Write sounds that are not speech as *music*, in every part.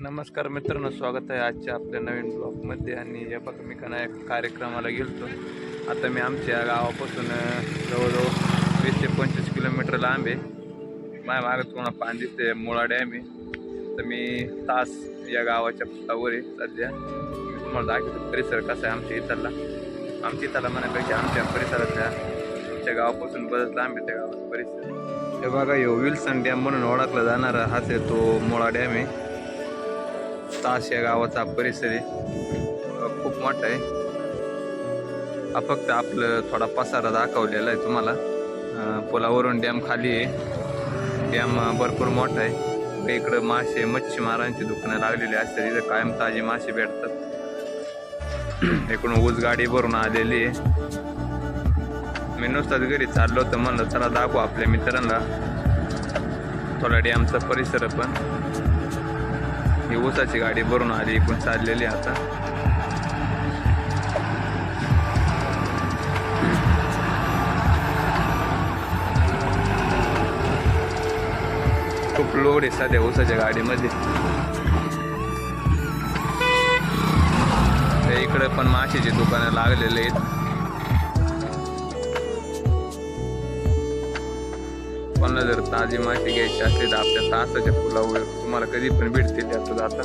नमस्कार मित्रांनो स्वागत आहे आजच्या आपल्या नवीन ब्लॉगमध्ये आणि या बघा मी का नाही कार्यक्रमाला गेलतो. आता मी आमच्या गावापासून जवळजवळ वीस ते पंचवीस किलोमीटर लांब आहे. माझ्या भागात कोणा पाणी दिसते मुळा डॅम आहे. तर मी तास या गावाच्या पुलावर आहे सध्या. मी तुम्हाला दाखवतो परिसर कसा आहे आमच्या इथला. आमच्या इथला म्हणण्यापेक्षा आमच्या परिसरातल्या आमच्या गावापासून बरंच लांब आहे त्या गावाचा परिसर. हे बघा यो विल्सन डॅम म्हणून ओळखला जाणारा हाच आहे तो मुळा डॅम आहे. तास या गावाचा परिसर आहे. खूप मोठा आहे. हा फक्त आपलं थोडा पसारा दाखवलेला आहे तुम्हाला. पुलावरून डॅम खाली आहे. डॅम भरपूर मोठा आहे. इकडं मासे मच्छीमारांची दुकानं लागलेली असतात. इथं कायम ताजे मासे भेटतात. *clears throat* इकडून ऊस गाडी भरून आलेली आहे. मी नुसताच घरी चाललो होतं म्हणलं चला दाखवू आपल्या मित्रांना. थोडा डॅमचा परिसर पण. ही ऊसाची गाडी भरून आली इकडून चाललेली आता. खूप लोड आहे सध्या ऊसाच्या गाडीमध्ये. इकडे पण माशीची दुकानं लागलेले आहेत. लोकांना जर ताजी माहिती घ्यायची असली तर आपल्या तासाच्या फुलावर तुम्हाला कधी पण भेटतील त्यातच आता.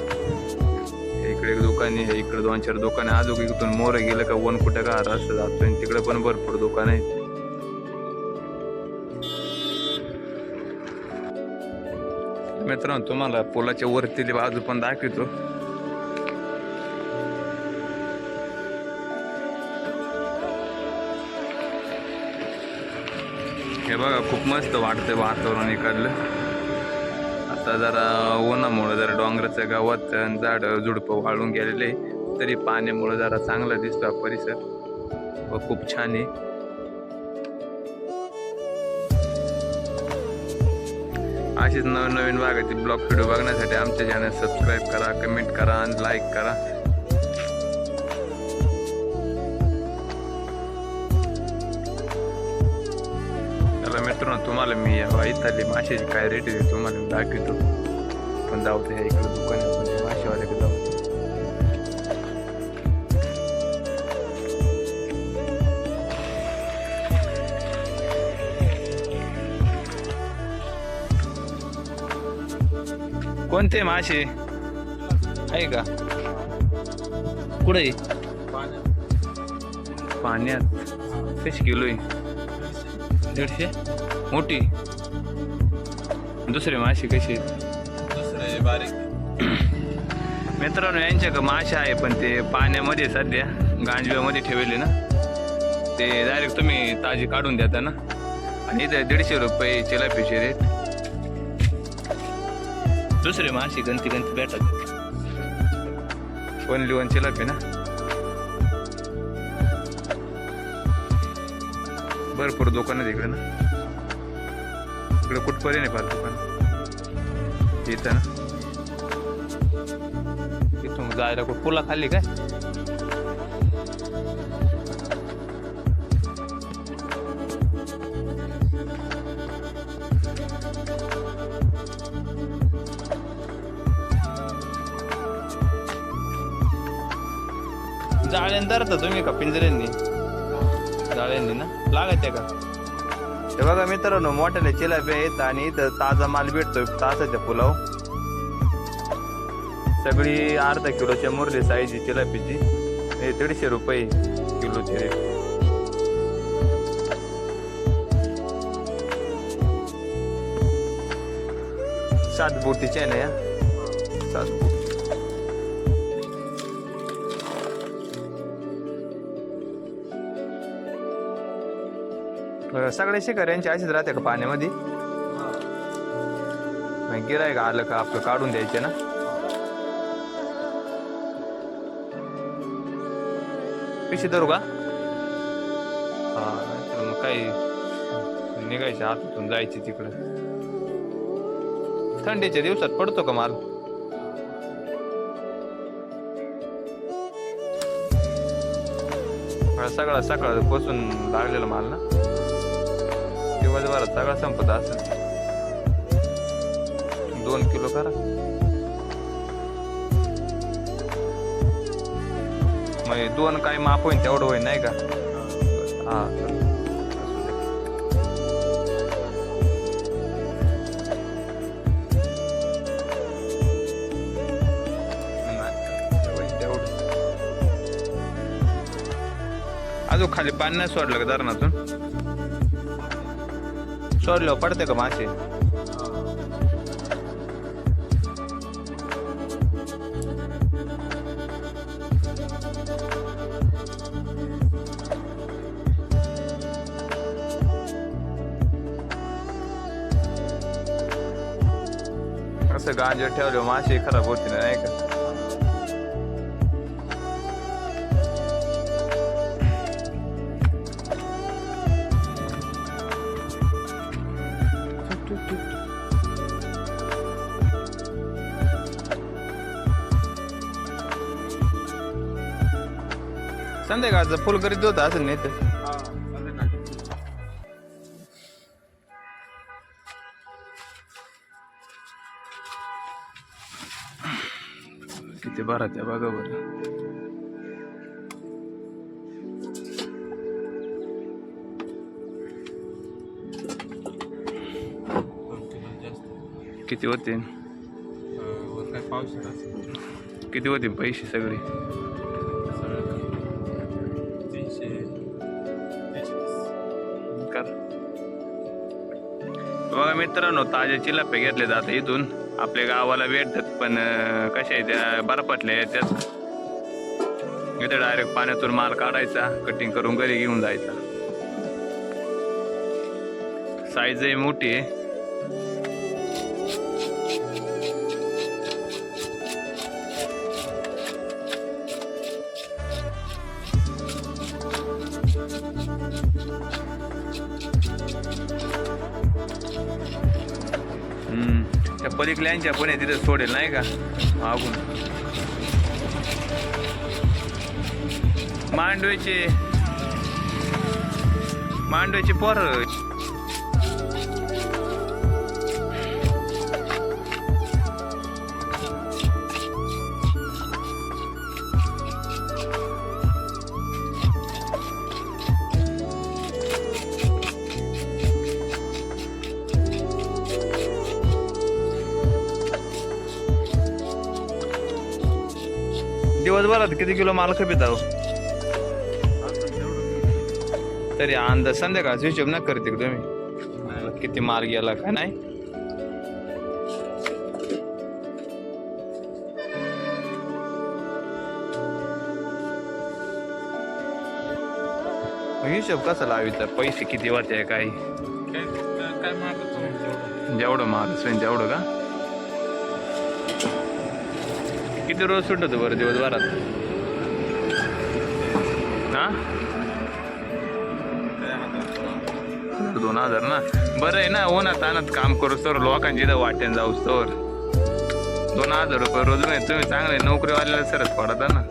इकडे एक दुकान आहे इकडे दोन चार दुकान आहे. अजून इकडून मोर गेलं का वन कुठं का रस्ता जातो आणि तिकडे पण भरपूर दुकान आहेत. मित्रांनो तुम्हाला पुलाच्या वरती बाजू पण दाखवतो. खूप मस्त वाटतं वातावरण इकडलं. आता जरा उन्हामुळं जरा डोंगराच्या गावात झाड झुडपं वाळून गेलेले तरी पाण्यामुळं जरा चांगला दिसतो परिसर. व खूप छान आहे. अशीच नवनवीन नवीन भागातील ब्लॉग व्हिडिओ बघण्यासाठी आमच्या चॅनल सबस्क्राईब करा कमेंट करा आणि लाईक करा. मित्रांनो तुम्हाला मी या इथली माशाची काय रेट आहे तुम्हाला मी दाखवतो. पण जाऊ ते इकडे दुकान पण ते मासेवाल्याकडे जाऊ कोणते मासे? आहे का? कुठे? पाण्यात. कशी किलो आहे दीडशे? मोठी. दुसरे मासे कसे दुसरे बारीक. मित्रांनो यांच्याकडे मासे आहे पण ते पाण्यामध्ये सध्या गांजव्यामध्ये ठेवले ना. ते डायरेक्ट तुम्ही ताजी काढून देता ना. आणि इथे दीडशे रुपये चिलापीचे रेट दुसरे मासे गंती गंती भेटत. ओनली वन चिलापी ना. भरपूर दुकान आहेत इकडे ना. इकडं कुठपर्यंत आहे फार दुकान इथं ना. इथून जायला कुठं? पुला खाल्ली काय? जाळ्यान धरता तुम्ही का पिंजऱ्यांनी? जाळ्यांनी ना? लागत का? हे बघा मित्रांनो मोठ्याले चिलाबी आहेत आणि इथं ताजा माल भेटतोय तासाच्या पुलाव. सगळी अर्धा किलोच्या मुरली साईज चिलापीची हे दीडशे रुपये किलोचे रेट सात बोटीचे आहे ना या? सात बोटी सगळे शिकाऱ्यांची अशीच राहते का पाण्यामध्ये? गिराय का आलं का आपलं काढून द्यायचे ना? पिशी धरू का? हा मग काही निघायचे हातातून जायचे तिकडे. थंडीच्या दिवसात पडतो का माल? सगळा सकाळ बसून लागलेला माल ना? शिवाजी महाराज सगळा संपत असेल. दोन किलो करा. मग दोन काय माप होईल तेवढं होईल नाही का? हा अजून खाली पाणी नाही सोडलं का धरणातून? सोडल्यावर पडते का मासे असं गांजर ठेवलं मासे खराब होते ना नाही का संध्याकाळचं फुल करीत होता असं नाही तर. किती भरात आहे बघा बरं किती होते किती होते पैसे सगळं? तीनशे कर बघा मित्रांनो ताज्या चिलापे घेतले जातात इथून. आपल्या गावाला भेटतात पण कशा आहे त्या? बर्फातल्या याच्यात इथं डायरेक्ट पाण्यातून माल काढायचा कटिंग करून घरी घेऊन जायचा. साईज मोठी आहे. त्या पलीकल्यांच्या पण आहे तिथे सोडेल नाही का? मागून. मांडवेचे मांडवेचे पोर. दिवसभरात किती किलो माल खपित आहो तरी अंदाज संध्याकाळचा हिशोब ना करते तुम्ही? किती माल गेला काय नाही? हिशोब कसा लावायचा? पैसे किती वाटते काय? काय जेवढं माल असेल तेवढं का? किती रोज सुटतो बरं दिवसभरात? हा? दोन हजार ना? बरं आहे ना हो उन्हात आणत काम करू तर लोकांची इथं वाटेन जाऊ तर दोन हजार रुपये रोज नाही तुम्ही चांगले नोकरीवाल्याला सरच पडता ना.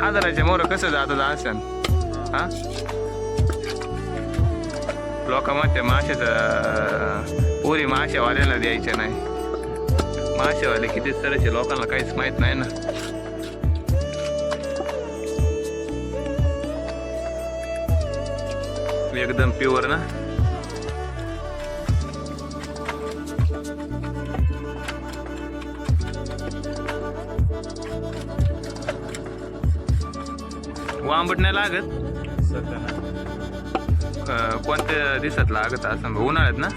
हजाराच्या मोर कसं जातं असन? हा? लोक म्हणते माशाचं पुरी माशावाल्याला द्यायचे नाही. माशावाले किती सरचे लोकांना काहीच माहीत नाही ना. एकदम प्युअर ना. वांबट नाही लागत? कोणत्या दिवसात लागत असं? उन्हाळ्यात ना?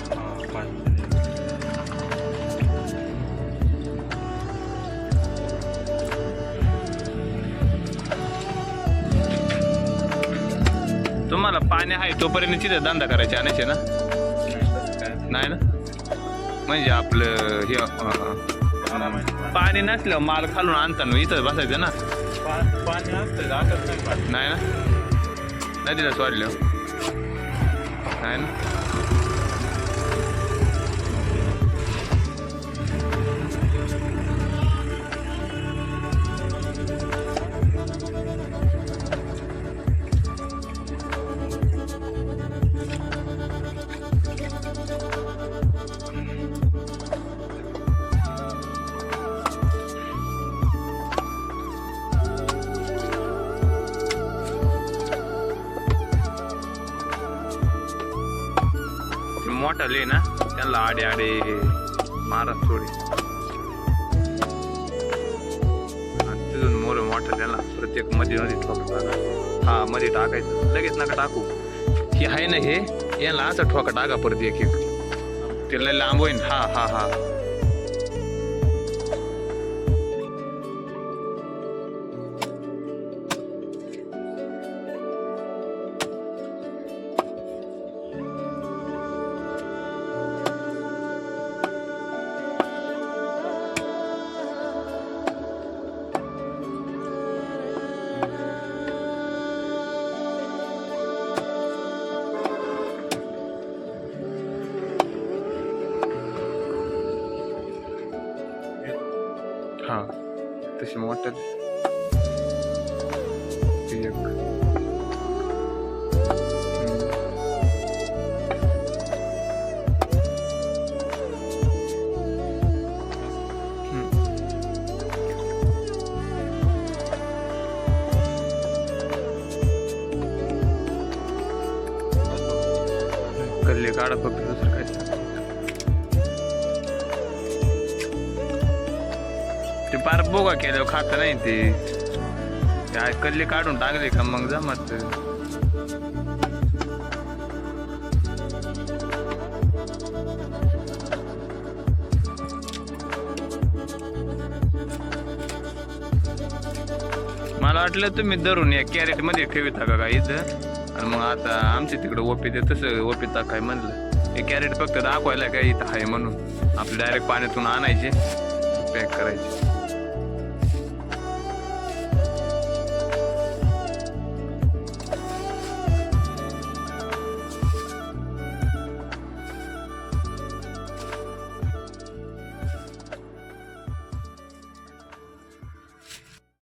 पाणी आहे तोपर्यंत तिथे धंदा करायचे आणायचे ना? नाही, ना? म्हणजे आपलं हे पाणी नसल्यावर माल खालून आणताना इथं बसायचं ना? पाणी नाही ना? नदीलाच वाढलं. नाही ना? मोठाले ना त्यांना आडे आडे मारा थोडी. आणि तिथून मोर मोठं त्यांना प्रत्येकमध्ये मध्ये ठोका हा मध्ये टाकायचं. लगेच नका टाकू. हे आहे ना हे? याला असं ठोका टाका परत एक एक त्याला लांब होईन. हा हा हा. तशी मोठं ती काढा फक्त उभा केल्यावर खात नाही ते. काय कल्ले काढून टाकले का मग जमत मला वाटलं तुम्ही धरून या कॅरेटमध्ये ठेविता का इथं? आणि मग आता आमच्या तिकडं ओपी दे तसं ओपीता काय म्हणलं. हे कॅरेट फक्त दाखवायला काय इथं आहे म्हणून. आपले डायरेक्ट पाण्यातून आणायचे पॅक करायचे.